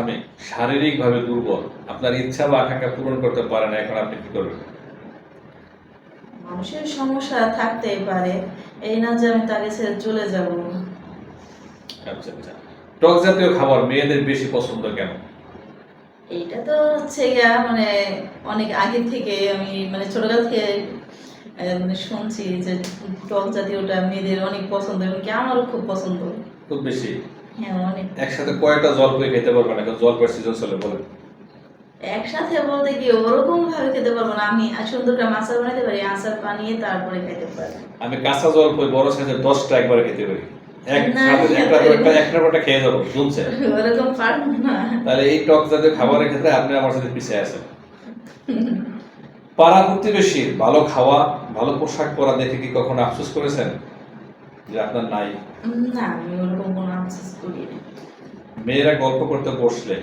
আমি শারীরিকভাবে দুর্বল। আপনার ইচ্ছা বা আকাঙ্ক্ষা পূরণ করতে পারেন না এখন আপনি কি করবেন? মানুষের সমস্যা থাকতেই পারে। এই না যে আমি চলে যাব। আচ্ছা আচ্ছা। টক জাতীয় খাবার মেয়েদের বেশি পছন্দ কেন? এইটা তো হচ্ছে গিয়া মানে অনেক আগে থেকে আমি মানে ছোটকাল থেকে মানে শুনছি যে টক জাতীয়টা মেয়েদের অনেক পছন্দ এবং কি আমারও খুব পছন্দ। খুব বেশি? হ্যাঁ অনেক একসাথে কয়টা জলপাই খেতে পারবেন এখন জলপাই সিজন চলে বলেন একসাথে বলতে কি ওরকম ভাবে খেতে পারব না। আমি সুন্দর করে আচার বানাতে পারি আচার বানিয়ে তারপরে খেতে পারি আমি কাঁচা জলপাই বড় সাইজের দশটা একবারে খেতে পারি। খেয়ে যাব ওরকম না। তাহলে এই টক জাতীয় খাবারের ক্ষেত্রে আপনি আমার সাথে পিছিয়ে আছেন। পাড়া প্রতিবেশীর ভালো খাওয়া ভালো পোশাক পরা দেখে কি কখনো আফসোস করেছেন? যে আপনার নাই। না আমি ওরকম কোনো আফসোস করি না। মেয়েরা গল্প করতে বসলে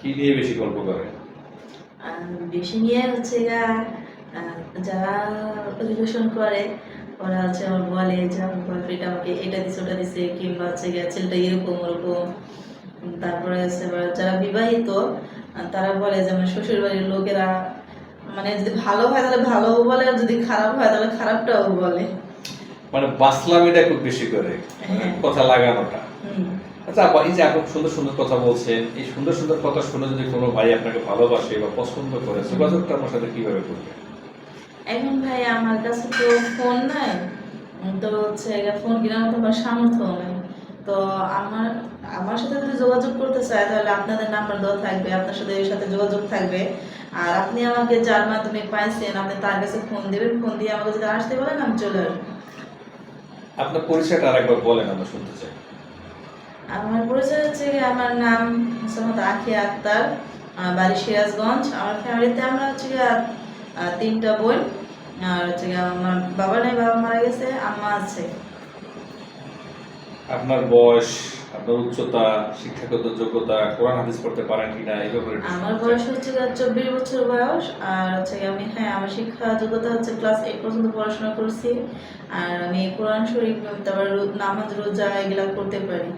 কি নিয়ে বেশি গল্প করে? বেশি নিয়ে হচ্ছে গা যারা রিলেশন করে ওরা হচ্ছে আমার বলে যে আমার বয়ফ্রেন্ড আমাকে এটা দিছে ওটা দিছে কিংবা হচ্ছে গিয়ে ছেলেটা এরকম ওরকম। তারপরে হচ্ছে যারা বিবাহিত তারা বলে যে আমার শ্বশুর বাড়ির লোকেরা মানে যদি ভালো হয় তাহলে ভালো বলে আর যদি খারাপ হয় তাহলে খারাপটাও বলে। মানে বাসলামিটা খুব বেশি করে মানে হ্যাঁ। কথা লাগানোটা। আচ্ছা আপা, এই যে আপনি সুন্দর সুন্দর কথা বলছেন এই সুন্দর সুন্দর কথা শুনে যদি কোনো ভাই আপনাকে ভালোবাসে বা পছন্দ করে যোগাযোগটা আমার সাথে কীভাবে করবে? এখন ভাই আমার কাছে তো ফোন নাই তো হচ্ছে ফোন কেনার মতো আমার সামর্থ্য নাই। তো আমার আমার সাথে যদি যোগাযোগ করতে চায় তাহলে আপনাদের নাম্বার দেওয়া থাকবে আপনার সাথে এর সাথে যোগাযোগ থাকবে। আর আপনি আমাকে যার মাধ্যমে পাইছেন আপনি তার কাছে ফোন দিবেন ফোন দিয়ে আমাকে যদি আসতে বলেন আমি চলে আসব। আপনার পরিচয়টা আরেকবার বলেন আমরা শুনতে চাই। আমার পরিচয় হচ্ছে আমার নাম মোসাম্মদ আখি আক্তার বাড়ি সিরাজগঞ্জ। আমার ফ্যামিলিতে আমরা হচ্ছে তিনটা বোন আর হচ্ছে আমার বাবা নেই বাবা মারা গেছে আম্মা আছে। আপনার বয়স আপনার উচ্চতা শিক্ষাগত যোগ্যতা কোরআন হাদিস পড়তে পারেন কিনা এই ব্যাপারে আমার বয়স হচ্ছে চব্বিশ বছর বয়স আর হচ্ছে আমি হ্যাঁ আমার শিক্ষা যোগ্যতা হচ্ছে ক্লাস এইট পর্যন্ত পড়াশোনা করছি আর আমি কোরআন শরীফ তারপর নামাজ রোজা এগুলা করতে পারি।